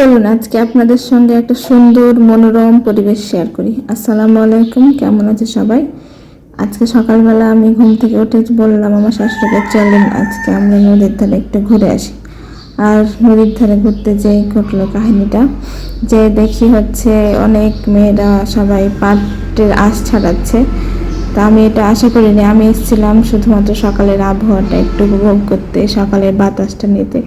চলুন, আজকে আপনাদের সঙ্গে একটা সুন্দর মনোরম পরিবেশ শেয়ার করি। আসসালামু আলাইকুম, কেমন আছে সবাই? আজকে সকালবেলা আমি ঘুম থেকে উঠে বললাম, আমার শাশুড়িকে চলেন, আজকে আমরা নদীর ধারে একটু ঘুরে আসি। আর নদীর ধারে ঘুরতে যেই ঘটলো কাহিনীটা, যে দেখি হচ্ছে অনেক মেয়েরা সবাই পাটের আশ ছাড়াচ্ছে। তা আমি এটা আশা করিনি। আমি এসেছিলাম শুধুমাত্র সকালের আবহাওয়াটা একটু উপভোগ করতে, সকালের বাতাসটা নিতে।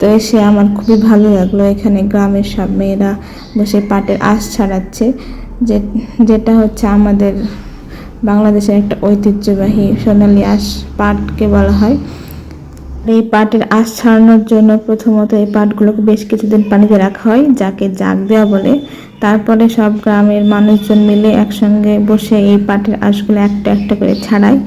তো এসে আমার খুবই ভালো লাগল। এখানে গ্রামের সব মেয়েরা বসে পাটের আশ ছাড়াচ্ছে, যে, যেটা হচ্ছে আমাদের বাংলাদেশের একটা ঐতিহ্যবাহী সোনালি আঁশ পাটকে বলা হয়। এই পাটের আশ ছাড়ানোর জন্য প্রথমত এই পাটগুলোকে বেশ কিছুদিন পানিতে রাখা হয়, যাকে জাগ দেওয়া বলে। তারপরে সব গ্রামের মানুষজন মিলে একসঙ্গে বসে এই পাটের আঁশগুলো একটা একটা করে ছাড়ায়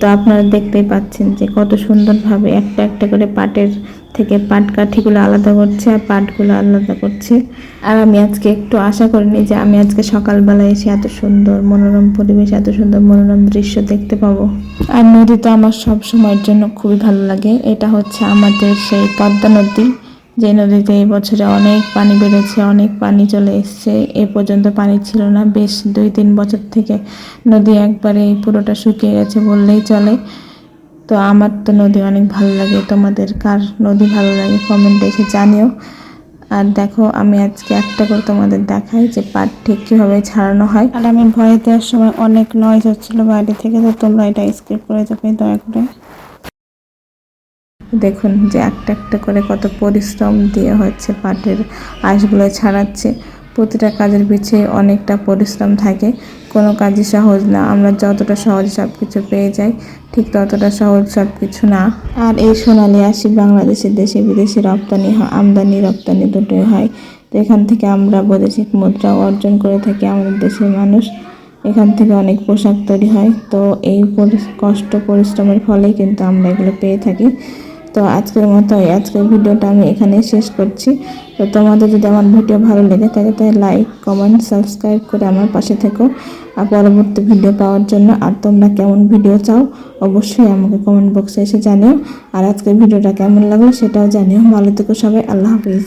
তো আপনারা দেখতেই পাচ্ছেন যে কত সুন্দরভাবে একটা একটা করে পাটের থেকে পাট কাঠিগুলো আলাদা করছে আর পাটগুলো আলাদা করছে। আর আমি আজকে একটু আশা করিনি যে আমি আজকে সকালবেলা এসে এত সুন্দর মনোরম পরিবেশ, এত সুন্দর মনোরম দৃশ্য দেখতে পাবো। আর নদী তো আমার সব সময়ের জন্য খুবই ভালো লাগে। এটা হচ্ছে আমাদের সেই পদ্মা নদী। যে নদীতে এই বছরে অনেক পানি বেড়েছে, অনেক পানি চলে এসছে। এ পর্যন্ত পানি ছিল না, বেশ দুই তিন বছর থেকে নদী একবারে পুরোটা শুকিয়ে গেছে বললেই চলে। তো আমার তো নদী অনেক ভালো লাগে। তোমাদের কার নদী ভালো লাগে কমেন্টে এসে জানিও। আর দেখো, আমি আজকে একটা করে তোমাদের দেখাই যে পাট ঠিক কীভাবে ছাড়ানো হয়। আর আমি ভয় দেওয়ার সময় অনেক নয়েজ হচ্ছিল বাইরে থেকে, তো তোমরা এটা স্কিপ করে যাবে দয়া করে। দেখুন যে একটা একটা করে কত পরিশ্রম দিয়ে হচ্ছে পাটের আঁশগুলো ছাড়াচ্ছে। প্রতিটা কাজের পিছিয়ে অনেকটা পরিশ্রম থাকে। কোনো কাজই সহজ না। আমরা যতটা সহজ সব কিছু পেয়ে যাই, ঠিক ততটা সহজ সব কিছু না। আর এই সোনালি আসি বাংলাদেশের দেশে বিদেশে রপ্তানি হয়, আমদানি রপ্তানি দুটোই হয়। তো এখান থেকে আমরা বৈদেশিক মুদ্রা অর্জন করে থাকি আমাদের দেশের মানুষ। এখান থেকে অনেক পোশাক তৈরি হয়। তো এই কষ্ট পরিশ্রমের ফলেই কিন্তু আমরা এগুলো পেয়ে থাকি। তো আজকের মতো আজকের ভিডিওটা আমি এখানে শেষ করছি। তো তোমাদের যদি আমার ভিডিও ভালো লেগে থাকে, তাহলে লাইক কমেন্ট সাবস্ক্রাইব করে আমার পাশে থেকো। আর পরবর্তী ভিডিও পাওয়ার জন্য আর তোমরা কেমন ভিডিও চাও, অবশ্যই আমাকে কমেন্ট বক্সে এসে জানিও। আর আজকের ভিডিওটা কেমন লাগল সেটাও জানিও। ভালো থেকো সবাই, আল্লাহ হাফিজ।